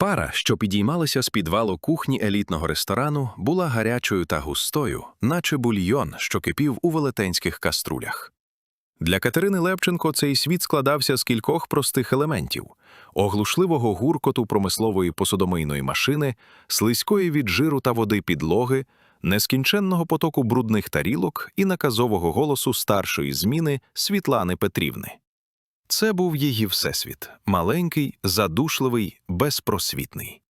Пара, що підіймалася з підвалу кухні елітного ресторану, була гарячою та густою, наче бульйон, що кипів у велетенських каструлях. Для Катерини Левченко цей світ складався з кількох простих елементів: оглушливого гуркоту промислової посудомийної машини, слизької від жиру та води підлоги, нескінченного потоку брудних тарілок і наказового голосу старшої зміни Світлани Петрівни. Це був її всесвіт маленький, задушливий, безпросвітний.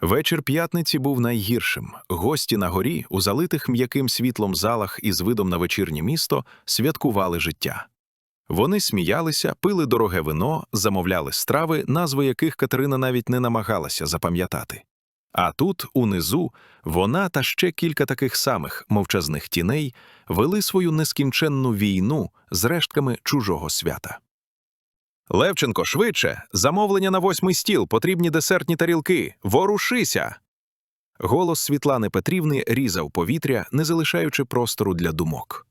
Вечір п'ятниці був найгіршим. Гості на горі, у залитих м'яким світлом залах із видом на вечірнє місто, святкували життя. Вони сміялися, пили дороге вино, замовляли страви, назви яких Катерина навіть не намагалася запам'ятати. А тут, унизу, вона та ще кілька таких самих мовчазних тіней вели свою нескінченну війну з рештками чужого свята. Левченко, швидше, замовлення на восьмий стіл, потрібні десертні тарілки. Ворушися. Голос Світлани Петрівни різав повітря, не залишаючи простору для думок.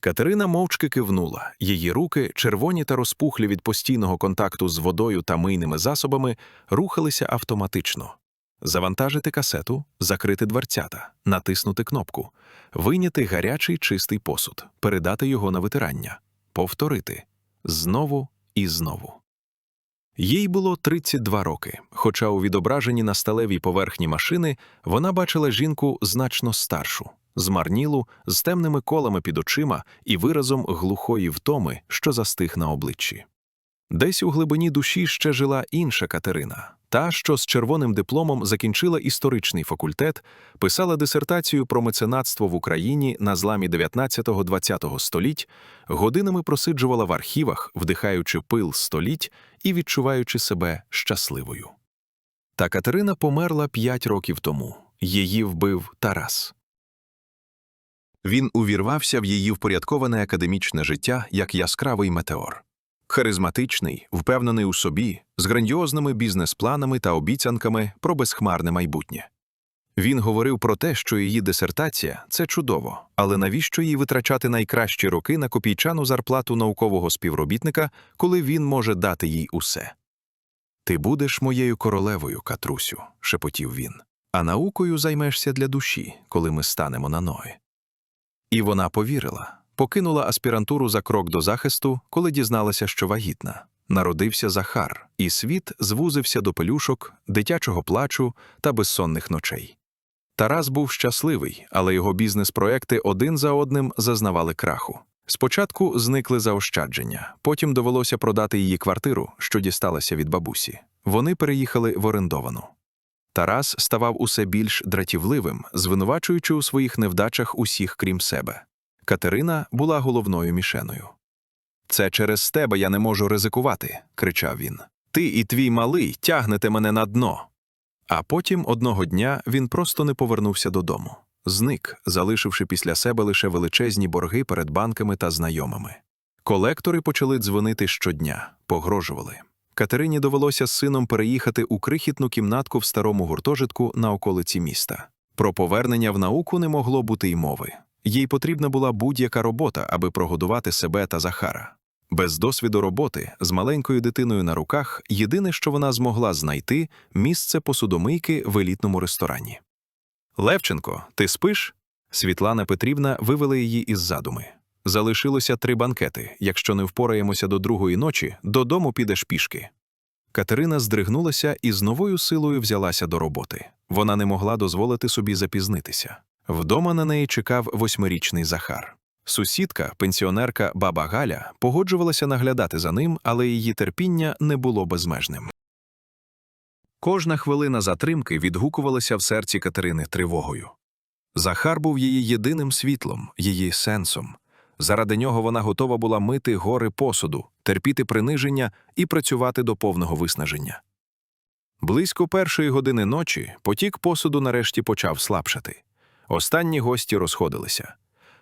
Катерина мовчки кивнула. Її руки, червоні та розпухлі від постійного контакту з водою та мийними засобами, рухалися автоматично. Завантажити касету, закрити дверцята, натиснути кнопку, вийняти гарячий чистий посуд, передати його на витирання, повторити знову і знову. Їй було 32 роки, хоча у відображенні на сталевій поверхні машини вона бачила жінку значно старшу, змарнілу, з темними колами під очима і виразом глухої втоми, що застиг на обличчі. Десь у глибині душі ще жила інша Катерина, та, що з червоним дипломом закінчила історичний факультет, писала дисертацію про меценатство в Україні на зламі 19-20 століть, годинами просиджувала в архівах, вдихаючи пил століть і відчуваючи себе щасливою. Та Катерина померла п'ять років тому. Її вбив Тарас. Він увірвався в її впорядковане академічне життя як яскравий метеор. Харизматичний, впевнений у собі, з грандіозними бізнес-планами та обіцянками про безхмарне майбутнє. Він говорив про те, що її дисертація це чудово, але навіщо їй витрачати найкращі роки на копійчану зарплату наукового співробітника, коли він може дати їй усе? Ти будеш моєю королевою, Катрусю, шепотів він, а наукою займешся для душі, коли ми станемо на ноги. І вона повірила покинула аспірантуру за крок до захисту, коли дізналася, що вагітна. Народився Захар, і світ звузився до пелюшок, дитячого плачу та безсонних ночей. Тарас був щасливий, але його бізнес-проекти один за одним зазнавали краху. Спочатку зникли заощадження, потім довелося продати її квартиру, що дісталася від бабусі. Вони переїхали в орендовану. Тарас ставав усе більш дратівливим, звинувачуючи у своїх невдачах усіх крім себе. Катерина була головною мішеною. Це через тебе я не можу ризикувати, кричав він. Ти і твій малий тягнете мене на дно. А потім одного дня він просто не повернувся додому, зник, залишивши після себе лише величезні борги перед банками та знайомими. Колектори почали дзвонити щодня, погрожували. Катерині довелося з сином переїхати у крихітну кімнатку в старому гуртожитку на околиці міста. Про повернення в науку не могло бути й мови. Їй потрібна була будь-яка робота, аби прогодувати себе та Захара. Без досвіду роботи, з маленькою дитиною на руках, єдине, що вона змогла знайти місце посудомийки в елітному ресторані. Левченко, ти спиш? Світлана Петрівна вивела її із задуми. Залишилося три банкети. Якщо не впораємося до другої ночі, додому підеш пішки. Катерина здригнулася і з новою силою взялася до роботи. Вона не могла дозволити собі запізнитися. Вдома на неї чекав восьмирічний Захар. Сусідка, пенсіонерка баба Галя, погоджувалася наглядати за ним, але її терпіння не було безмежним. Кожна хвилина затримки відгукувалася в серці Катерини тривогою. Захар був її єдиним світлом, її сенсом. Заради нього вона готова була мити гори посуду, терпіти приниження і працювати до повного виснаження. Близько першої години ночі потік посуду нарешті почав слабшати. Останні гості розходилися.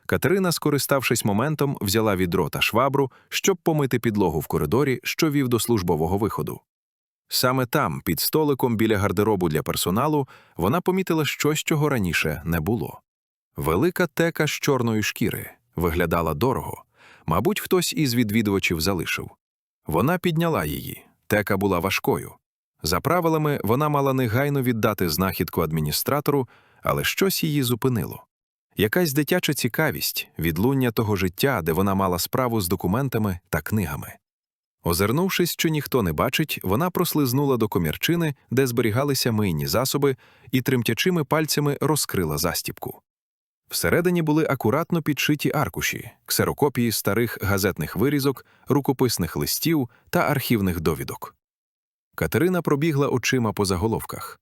Катерина, скориставшись моментом, взяла відро та швабру, щоб помити підлогу в коридорі, що вів до службового виходу. Саме там, під столиком біля гардеробу для персоналу, вона помітила щось, чого раніше не було. Велика тека з чорної шкіри виглядала дорого, мабуть, хтось із відвідувачів залишив. Вона підняла її, тека була важкою. За правилами, вона мала негайно віддати знахідку адміністратору, але щось її зупинило. Якась дитяча цікавість, відлуння того життя, де вона мала справу з документами та книгами. Озирнувшись, що ніхто не бачить, вона прослизнула до комірчини, де зберігалися мийні засоби, і тремтячими пальцями розкрила застіпку. Всередині були акуратно підшиті аркуші, ксерокопії старих газетних вирізок, рукописних листів та архівних довідок. Катерина пробігла очима по заголовках.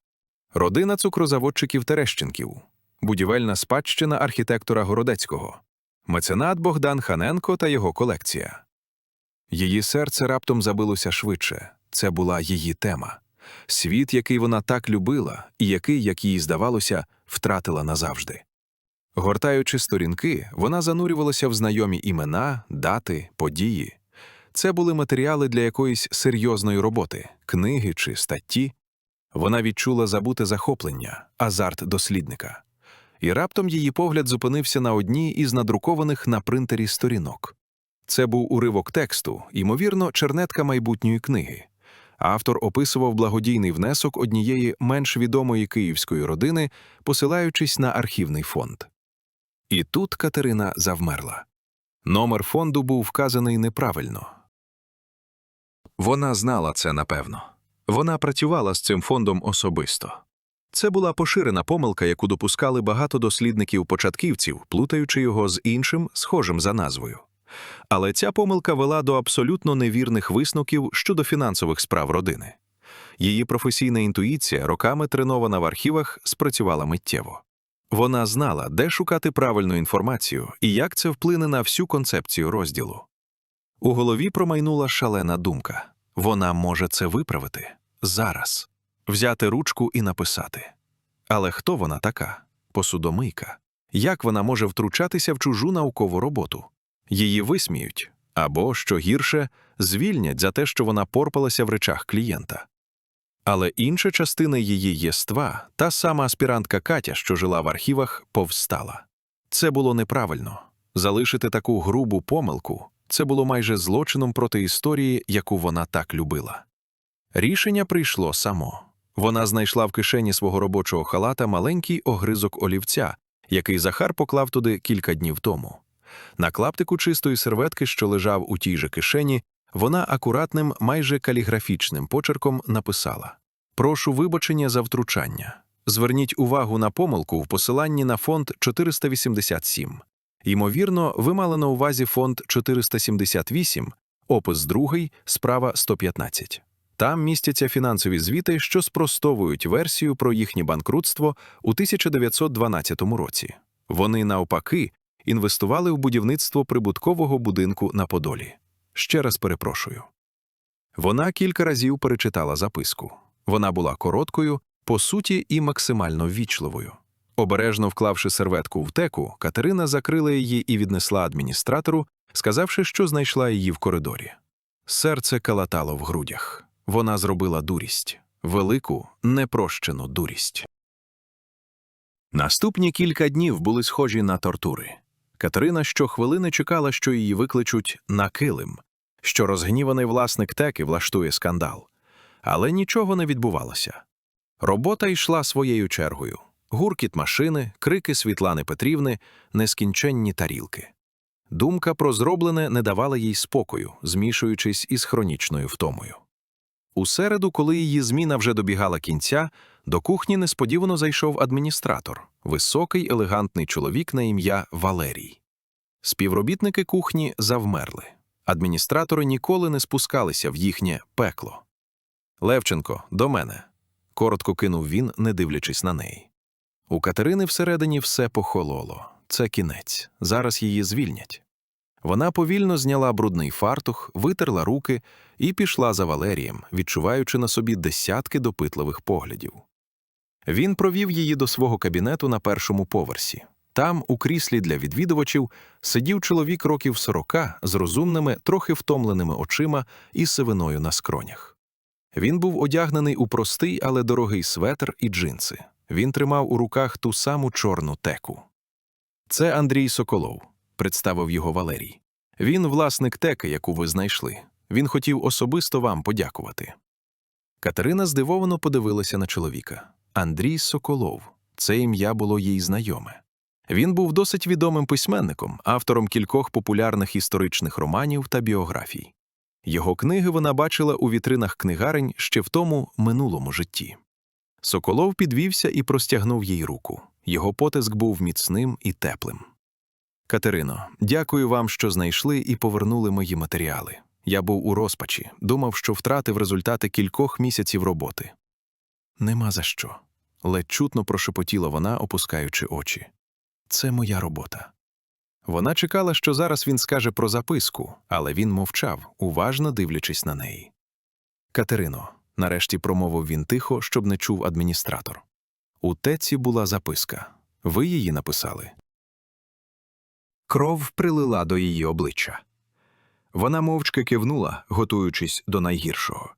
Родина цукрозаводчиків Терещенків, будівельна спадщина архітектора Городецького, меценат Богдан Ханенко та його колекція. Її серце раптом забилося швидше. Це була її тема. Світ, який вона так любила, і який, як їй здавалося, втратила назавжди. Гортаючи сторінки, вона занурювалася в знайомі імена, дати, події. Це були матеріали для якоїсь серйозної роботи, книги чи статті. Вона відчула забуте захоплення, азарт дослідника. І раптом її погляд зупинився на одній із надрукованих на принтері сторінок. Це був уривок тексту, ймовірно, чернетка майбутньої книги. Автор описував благодійний внесок однієї менш відомої київської родини, посилаючись на архівний фонд. І тут Катерина завмерла. Номер фонду був вказаний неправильно. Вона знала це напевно. Вона працювала з цим фондом особисто. Це була поширена помилка, яку допускали багато дослідників-початківців, плутаючи його з іншим, схожим за назвою. Але ця помилка вела до абсолютно невірних висновків щодо фінансових справ родини. Її професійна інтуїція, роками тренована в архівах, спрацювала миттєво. Вона знала, де шукати правильну інформацію і як це вплине на всю концепцію розділу. У голові промайнула шалена думка вона може це виправити зараз, взяти ручку і написати. Але хто вона така? Посудомийка. Як вона може втручатися в чужу наукову роботу? Її висміють або, що гірше, звільнять за те, що вона порпалася в речах клієнта. Але інша частина її єства, та сама аспірантка Катя, що жила в архівах, повстала. Це було неправильно. Залишити таку грубу помилку це було майже злочином проти історії, яку вона так любила. Рішення прийшло само. Вона знайшла в кишені свого робочого халата маленький огризок олівця, який Захар поклав туди кілька днів тому. На клаптику чистої серветки, що лежав у тій же кишені, вона акуратним, майже каліграфічним почерком написала: Прошу вибачення за втручання. Зверніть увагу на помилку в посиланні на фонд 487. Ймовірно, ви мали на увазі фонд 478, опис другий, справа 115. Там містяться фінансові звіти, що спростовують версію про їхнє банкрутство у 1912 році. Вони, навпаки, інвестували в будівництво прибуткового будинку на Подолі. Ще раз перепрошую. Вона кілька разів перечитала записку. Вона була короткою, по суті, і максимально ввічливою. Обережно вклавши серветку в теку, Катерина закрила її і віднесла адміністратору, сказавши, що знайшла її в коридорі. Серце калатало в грудях. Вона зробила дурість, велику, непрощену дурість. Наступні кілька днів були схожі на тортури. Катерина щохвилини чекала, що її викличуть на килим, що розгніваний власник теки влаштує скандал. Але нічого не відбувалося. Робота йшла своєю чергою гуркіт машини, крики Світлани Петрівни, нескінченні тарілки. Думка про зроблене не давала їй спокою, змішуючись із хронічною втомою. У середу, коли її зміна вже добігала кінця, до кухні несподівано зайшов адміністратор, високий елегантний чоловік на ім'я Валерій. Співробітники кухні завмерли. Адміністратори ніколи не спускалися в їхнє пекло. Левченко, до мене. коротко кинув він, не дивлячись на неї. У Катерини всередині все похололо. Це кінець. Зараз її звільнять. Вона повільно зняла брудний фартух, витерла руки і пішла за Валерієм, відчуваючи на собі десятки допитливих поглядів. Він провів її до свого кабінету на першому поверсі. Там, у кріслі для відвідувачів, сидів чоловік років сорока з розумними, трохи втомленими очима і сивиною на скронях. Він був одягнений у простий, але дорогий светр і джинси. Він тримав у руках ту саму чорну теку. Це Андрій Соколов, представив його Валерій. Він власник теки, яку ви знайшли. Він хотів особисто вам подякувати. Катерина здивовано подивилася на чоловіка. Андрій Соколов. Це ім'я було їй знайоме. Він був досить відомим письменником, автором кількох популярних історичних романів та біографій. Його книги вона бачила у вітринах книгарень ще в тому минулому житті. Соколов підвівся і простягнув їй руку. Його потиск був міцним і теплим. Катерино, дякую вам, що знайшли і повернули мої матеріали. Я був у розпачі, думав, що втратив результати кількох місяців роботи. Нема за що. ледь чутно прошепотіла вона, опускаючи очі. Це моя робота. Вона чекала, що зараз він скаже про записку, але він мовчав, уважно дивлячись на неї. Катерино, нарешті промовив він тихо, щоб не чув адміністратор. У теці була записка. Ви її написали. Кров прилила до її обличчя. Вона мовчки кивнула, готуючись до найгіршого.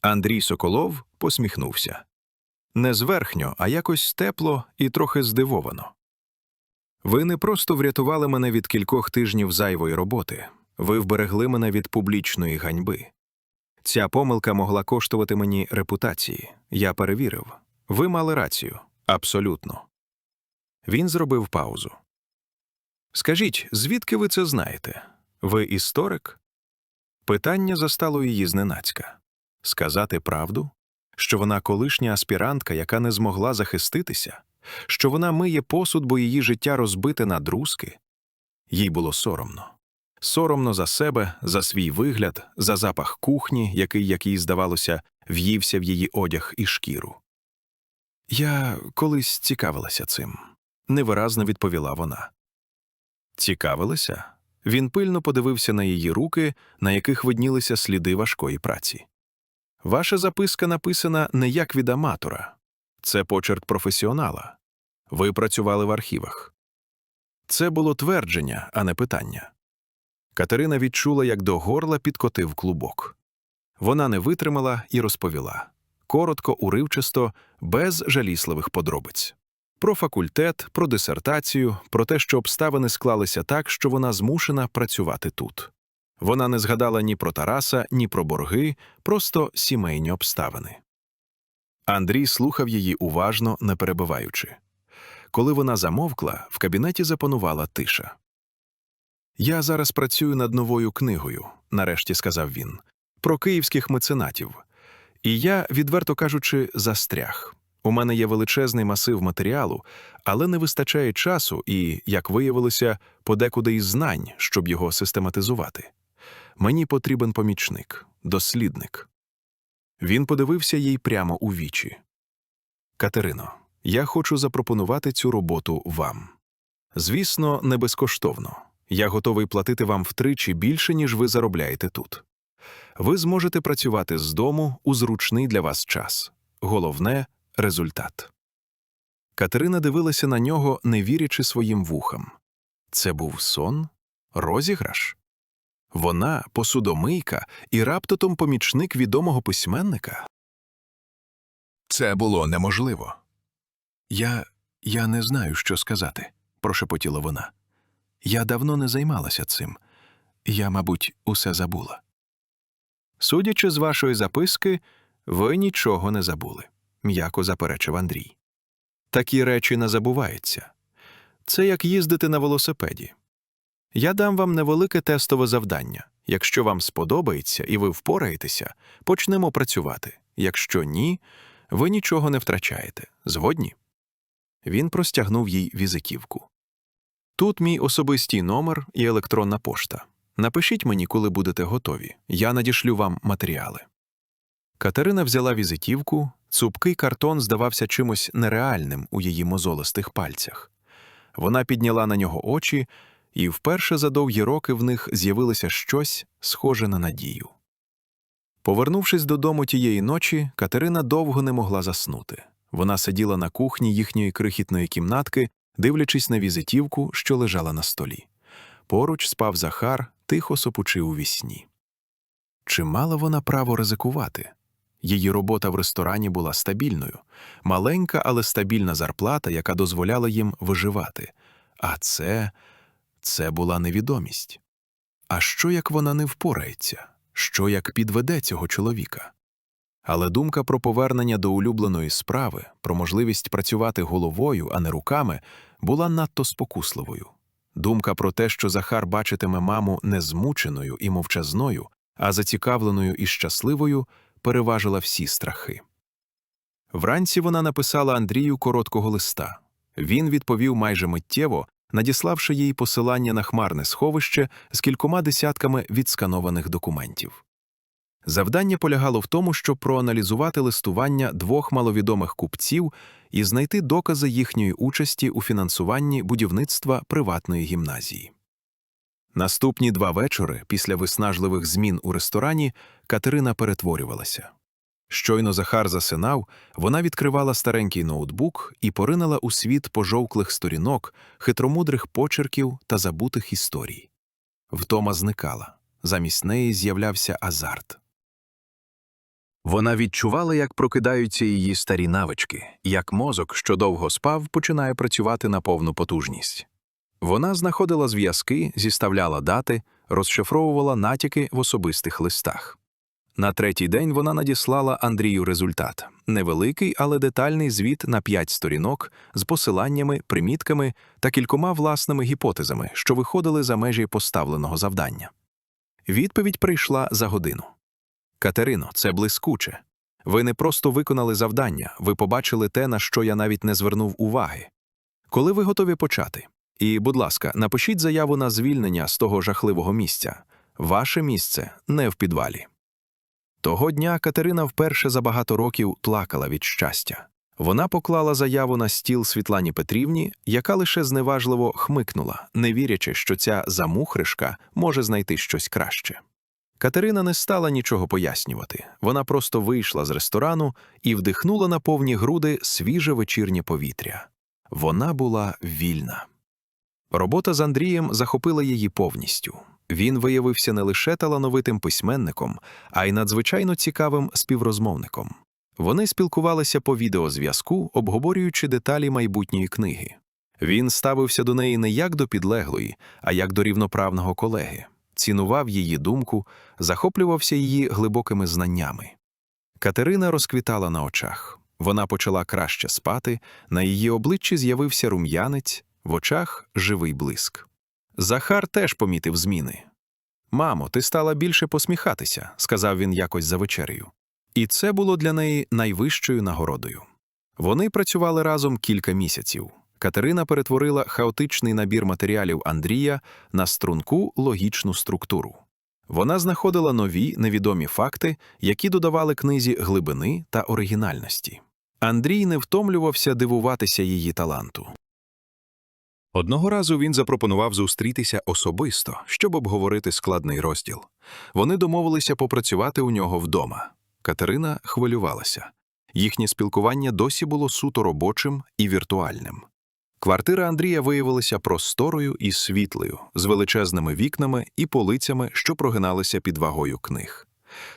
Андрій Соколов посміхнувся. Не зверхньо, а якось тепло і трохи здивовано. Ви не просто врятували мене від кількох тижнів зайвої роботи, ви вберегли мене від публічної ганьби. Ця помилка могла коштувати мені репутації. Я перевірив. Ви мали рацію. Абсолютно. Він зробив паузу. Скажіть, звідки ви це знаєте? Ви історик? Питання застало її зненацька. Сказати правду? Що вона колишня аспірантка, яка не змогла захиститися? Що вона миє посуд, бо її життя розбите на друзки? Їй було соромно. Соромно за себе, за свій вигляд, за запах кухні, який, як їй здавалося, в'ївся в її одяг і шкіру. Я колись цікавилася цим, невиразно відповіла вона. Цікавилася? Він пильно подивився на її руки, на яких виднілися сліди важкої праці. Ваша записка написана не як від аматора, це почерк професіонала. Ви працювали в архівах. Це було твердження, а не питання. Катерина відчула, як до горла підкотив клубок. Вона не витримала і розповіла коротко, уривчасто, без жалісливих подробиць. Про факультет, про дисертацію, про те, що обставини склалися так, що вона змушена працювати тут. Вона не згадала ні про Тараса, ні про борги, просто сімейні обставини. Андрій слухав її уважно, не перебиваючи. Коли вона замовкла, в кабінеті запанувала тиша. Я зараз працюю над новою книгою, нарешті сказав він, про київських меценатів. І я, відверто кажучи, застряг. У мене є величезний масив матеріалу, але не вистачає часу і, як виявилося, подекуди й знань, щоб його систематизувати. Мені потрібен помічник, дослідник. Він подивився їй прямо у вічі. Катерино, я хочу запропонувати цю роботу вам. Звісно, не безкоштовно. Я готовий платити вам втричі більше, ніж ви заробляєте тут. Ви зможете працювати з дому у зручний для вас час. Головне результат. Катерина дивилася на нього, не вірячи своїм вухам. Це був сон? Розіграш? Вона посудомийка і раптотом помічник відомого письменника? Це було неможливо. Я. я не знаю, що сказати, прошепотіла вона. Я давно не займалася цим. Я, мабуть, усе забула. Судячи з вашої записки, ви нічого не забули, м'яко заперечив Андрій. Такі речі не забуваються. Це як їздити на велосипеді. Я дам вам невелике тестове завдання. Якщо вам сподобається і ви впораєтеся, почнемо працювати. Якщо ні, ви нічого не втрачаєте. Згодні? Він простягнув їй візитівку. Тут мій особистий номер і електронна пошта. Напишіть мені, коли будете готові. Я надішлю вам матеріали. Катерина взяла візитівку, цупкий картон здавався чимось нереальним у її мозолистих пальцях. Вона підняла на нього очі, і вперше за довгі роки в них з'явилося щось схоже на надію. Повернувшись додому тієї ночі, Катерина довго не могла заснути. Вона сиділа на кухні їхньої крихітної кімнатки, дивлячись на візитівку, що лежала на столі. Поруч спав Захар, тихо сопучи у вісні. Чи мала вона право ризикувати? Її робота в ресторані була стабільною, маленька, але стабільна зарплата, яка дозволяла їм виживати. А це це була невідомість. А що як вона не впорається? Що як підведе цього чоловіка? Але думка про повернення до улюбленої справи, про можливість працювати головою, а не руками, була надто спокусливою. Думка про те, що Захар бачитиме маму не змученою і мовчазною, а зацікавленою і щасливою, переважила всі страхи. Вранці вона написала Андрію короткого листа. Він відповів майже миттєво, надіславши їй посилання на хмарне сховище з кількома десятками відсканованих документів. Завдання полягало в тому, щоб проаналізувати листування двох маловідомих купців і знайти докази їхньої участі у фінансуванні будівництва приватної гімназії. Наступні два вечори, після виснажливих змін у ресторані, Катерина перетворювалася. Щойно Захар засинав, вона відкривала старенький ноутбук і поринала у світ пожовклих сторінок, хитромудрих почерків та забутих історій. Втома зникала, замість неї з'являвся азарт. Вона відчувала, як прокидаються її старі навички, як мозок, що довго спав, починає працювати на повну потужність. Вона знаходила зв'язки, зіставляла дати, розшифровувала натяки в особистих листах. На третій день вона надіслала Андрію результат невеликий, але детальний звіт на п'ять сторінок з посиланнями, примітками та кількома власними гіпотезами, що виходили за межі поставленого завдання. Відповідь прийшла за годину. Катерино, це блискуче. Ви не просто виконали завдання, ви побачили те, на що я навіть не звернув уваги. Коли ви готові почати? І, будь ласка, напишіть заяву на звільнення з того жахливого місця. Ваше місце не в підвалі. Того дня Катерина вперше за багато років плакала від щастя. Вона поклала заяву на стіл Світлані Петрівні, яка лише зневажливо хмикнула, не вірячи, що ця замухришка може знайти щось краще. Катерина не стала нічого пояснювати. Вона просто вийшла з ресторану і вдихнула на повні груди свіже вечірнє повітря. Вона була вільна. Робота з Андрієм захопила її повністю. Він виявився не лише талановитим письменником, а й надзвичайно цікавим співрозмовником. Вони спілкувалися по відеозв'язку, обговорюючи деталі майбутньої книги. Він ставився до неї не як до підлеглої, а як до рівноправного колеги, цінував її думку, захоплювався її глибокими знаннями. Катерина розквітала на очах. Вона почала краще спати, на її обличчі з'явився рум'янець, в очах живий блиск. Захар теж помітив зміни. Мамо, ти стала більше посміхатися, сказав він якось за вечерею. І це було для неї найвищою нагородою. Вони працювали разом кілька місяців. Катерина перетворила хаотичний набір матеріалів Андрія на струнку логічну структуру. Вона знаходила нові невідомі факти, які додавали книзі глибини та оригінальності. Андрій не втомлювався дивуватися її таланту. Одного разу він запропонував зустрітися особисто, щоб обговорити складний розділ. Вони домовилися попрацювати у нього вдома. Катерина хвилювалася. Їхнє спілкування досі було суто робочим і віртуальним. Квартира Андрія виявилася просторою і світлою, з величезними вікнами і полицями, що прогиналися під вагою книг.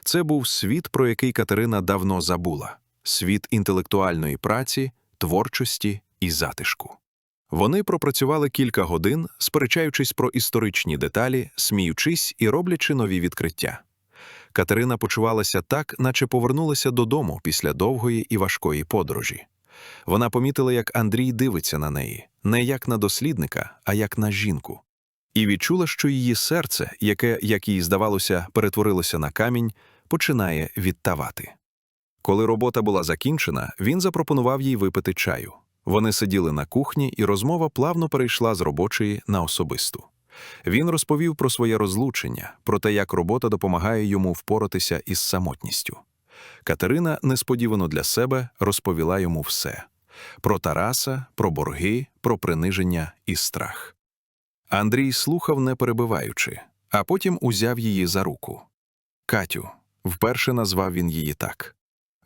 Це був світ, про який Катерина давно забула світ інтелектуальної праці, творчості і затишку. Вони пропрацювали кілька годин, сперечаючись про історичні деталі, сміючись і роблячи нові відкриття. Катерина почувалася так, наче повернулася додому після довгої і важкої подорожі. Вона помітила, як Андрій дивиться на неї, не як на дослідника, а як на жінку. І відчула, що її серце, яке, як їй здавалося, перетворилося на камінь, починає відтавати. Коли робота була закінчена, він запропонував їй випити чаю. Вони сиділи на кухні, і розмова плавно перейшла з робочої на особисту. Він розповів про своє розлучення, про те, як робота допомагає йому впоратися із самотністю. Катерина несподівано для себе розповіла йому все про Тараса, про борги, про приниження і страх. Андрій слухав, не перебиваючи, а потім узяв її за руку. Катю, вперше назвав він її так.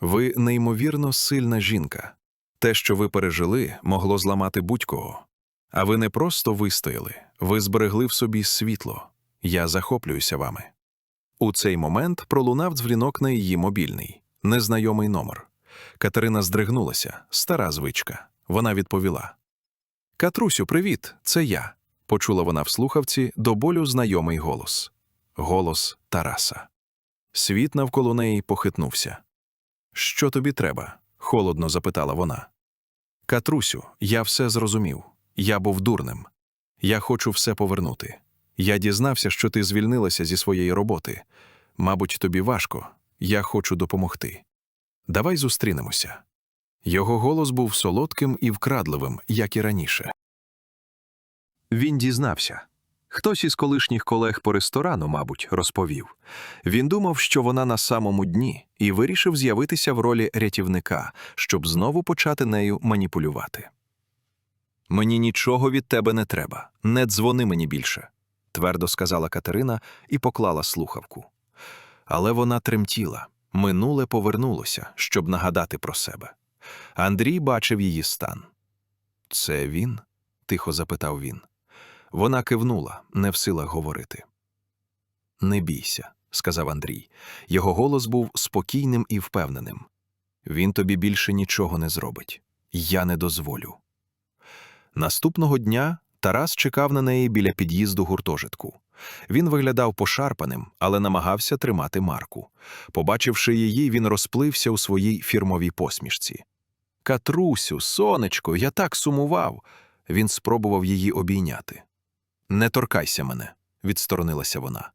Ви неймовірно сильна жінка. Те, що ви пережили, могло зламати будь-кого. А ви не просто вистояли, ви зберегли в собі світло. Я захоплююся вами. У цей момент пролунав дзвінок на її мобільний, незнайомий номер. Катерина здригнулася, стара звичка. Вона відповіла: Катрусю, привіт, це я. почула вона в слухавці до болю знайомий голос голос Тараса. Світ навколо неї похитнувся. Що тобі треба? холодно запитала вона. Катрусю, я все зрозумів. Я був дурним. Я хочу все повернути. Я дізнався, що ти звільнилася зі своєї роботи. Мабуть, тобі важко. Я хочу допомогти. Давай зустрінемося. Його голос був солодким і вкрадливим, як і раніше. Він дізнався. Хтось із колишніх колег по ресторану, мабуть, розповів. Він думав, що вона на самому дні, і вирішив з'явитися в ролі рятівника, щоб знову почати нею маніпулювати. Мені нічого від тебе не треба. Не дзвони мені більше, твердо сказала Катерина і поклала слухавку. Але вона тремтіла. Минуле повернулося, щоб нагадати про себе. Андрій бачив її стан. Це він? тихо запитав він. Вона кивнула, не в силах говорити. Не бійся, сказав Андрій. Його голос був спокійним і впевненим. Він тобі більше нічого не зробить. Я не дозволю. Наступного дня Тарас чекав на неї біля під'їзду гуртожитку. Він виглядав пошарпаним, але намагався тримати марку. Побачивши її, він розплився у своїй фірмовій посмішці. Катрусю, сонечко, я так сумував. Він спробував її обійняти. Не торкайся мене, відсторонилася вона.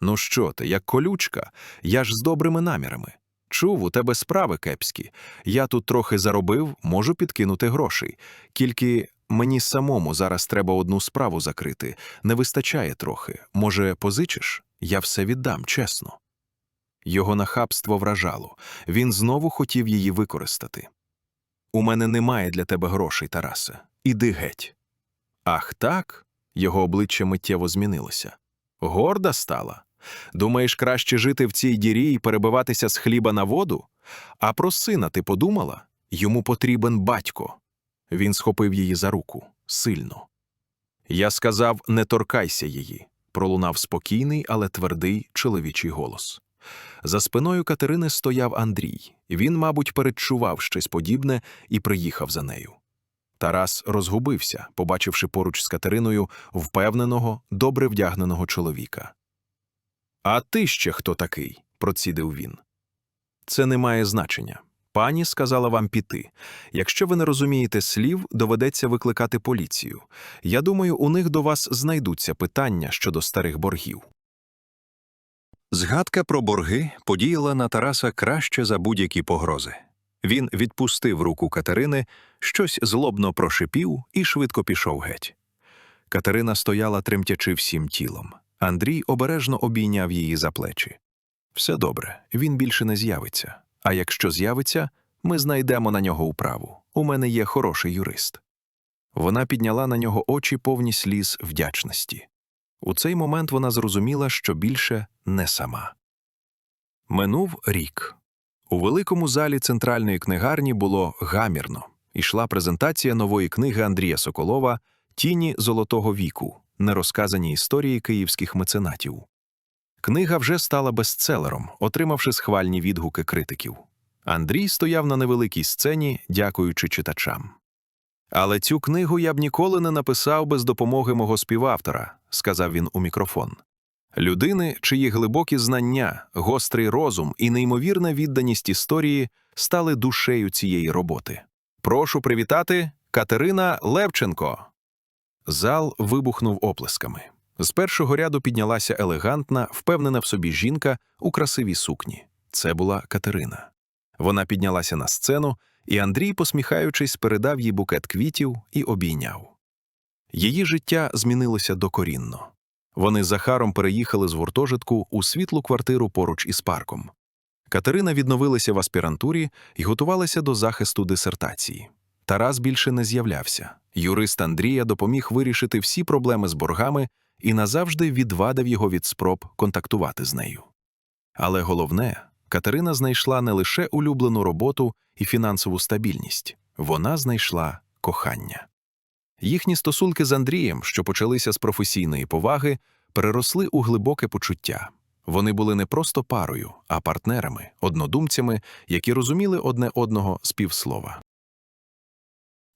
Ну що ти, як колючка, я ж з добрими намірами. Чув, у тебе справи кепські. Я тут трохи заробив, можу підкинути грошей. Тільки мені самому зараз треба одну справу закрити. Не вистачає трохи. Може, позичиш? Я все віддам, чесно. Його нахабство вражало. Він знову хотів її використати. У мене немає для тебе грошей, Тарасе. Іди геть. Ах, так? Його обличчя миттєво змінилося. Горда стала. Думаєш, краще жити в цій дірі і перебиватися з хліба на воду? А про сина ти подумала? Йому потрібен батько. Він схопив її за руку сильно. Я сказав, не торкайся її, пролунав спокійний, але твердий чоловічий голос. За спиною Катерини стояв Андрій. Він, мабуть, передчував щось подібне і приїхав за нею. Тарас розгубився, побачивши поруч з Катериною впевненого, добре вдягненого чоловіка. А ти ще хто такий? процідив він. Це не має значення. Пані сказала вам піти. Якщо ви не розумієте слів, доведеться викликати поліцію. Я думаю, у них до вас знайдуться питання щодо старих боргів. Згадка про борги подіяла на Тараса краще за будь-які погрози. Він відпустив руку Катерини, щось злобно прошипів і швидко пішов геть. Катерина стояла тремтячи всім тілом. Андрій обережно обійняв її за плечі. Все добре, він більше не з'явиться. А якщо з'явиться, ми знайдемо на нього управу. У мене є хороший юрист. Вона підняла на нього очі повні сліз вдячності. У цей момент вона зрозуміла, що більше не сама. Минув рік. У великому залі центральної книгарні було гамірно. Ішла презентація нової книги Андрія Соколова Тіні золотого віку. Нерозказані історії київських меценатів. Книга вже стала бестселером, отримавши схвальні відгуки критиків. Андрій стояв на невеликій сцені, дякуючи читачам. Але цю книгу я б ніколи не написав без допомоги мого співавтора, сказав він у мікрофон. Людини, чиї глибокі знання, гострий розум і неймовірна відданість історії стали душею цієї роботи. Прошу привітати Катерина Левченко. Зал вибухнув оплесками. З першого ряду піднялася елегантна, впевнена в собі жінка у красивій сукні. Це була Катерина. Вона піднялася на сцену, і Андрій, посміхаючись, передав їй букет квітів і обійняв. Її життя змінилося докорінно. Вони з Захаром переїхали з гуртожитку у світлу квартиру поруч із парком. Катерина відновилася в аспірантурі і готувалася до захисту дисертації. Тарас більше не з'являвся. Юрист Андрія допоміг вирішити всі проблеми з боргами і назавжди відвадив його від спроб контактувати з нею. Але головне, Катерина знайшла не лише улюблену роботу і фінансову стабільність, вона знайшла кохання. Їхні стосунки з Андрієм, що почалися з професійної поваги, переросли у глибоке почуття. Вони були не просто парою, а партнерами, однодумцями, які розуміли одне одного з півслова.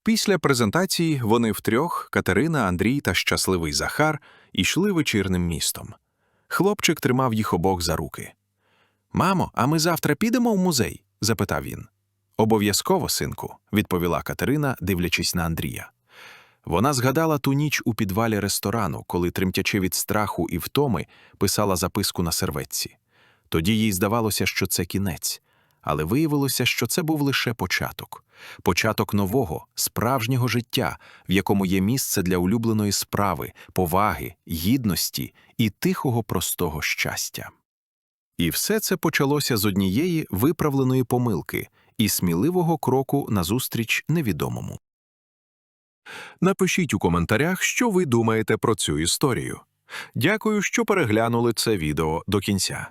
Після презентації вони втрьох, Катерина, Андрій та щасливий Захар, йшли вечірним містом. Хлопчик тримав їх обох за руки. Мамо, а ми завтра підемо в музей? запитав він. Обов'язково, синку, відповіла Катерина, дивлячись на Андрія. Вона згадала ту ніч у підвалі ресторану, коли, тремтячи від страху і втоми, писала записку на серветці. Тоді їй здавалося, що це кінець, але виявилося, що це був лише початок. Початок нового, справжнього життя, в якому є місце для улюбленої справи, поваги, гідності і тихого простого щастя. І все це почалося з однієї виправленої помилки і сміливого кроку назустріч невідомому. Напишіть у коментарях, що ви думаєте про цю історію. Дякую, що переглянули це відео до кінця.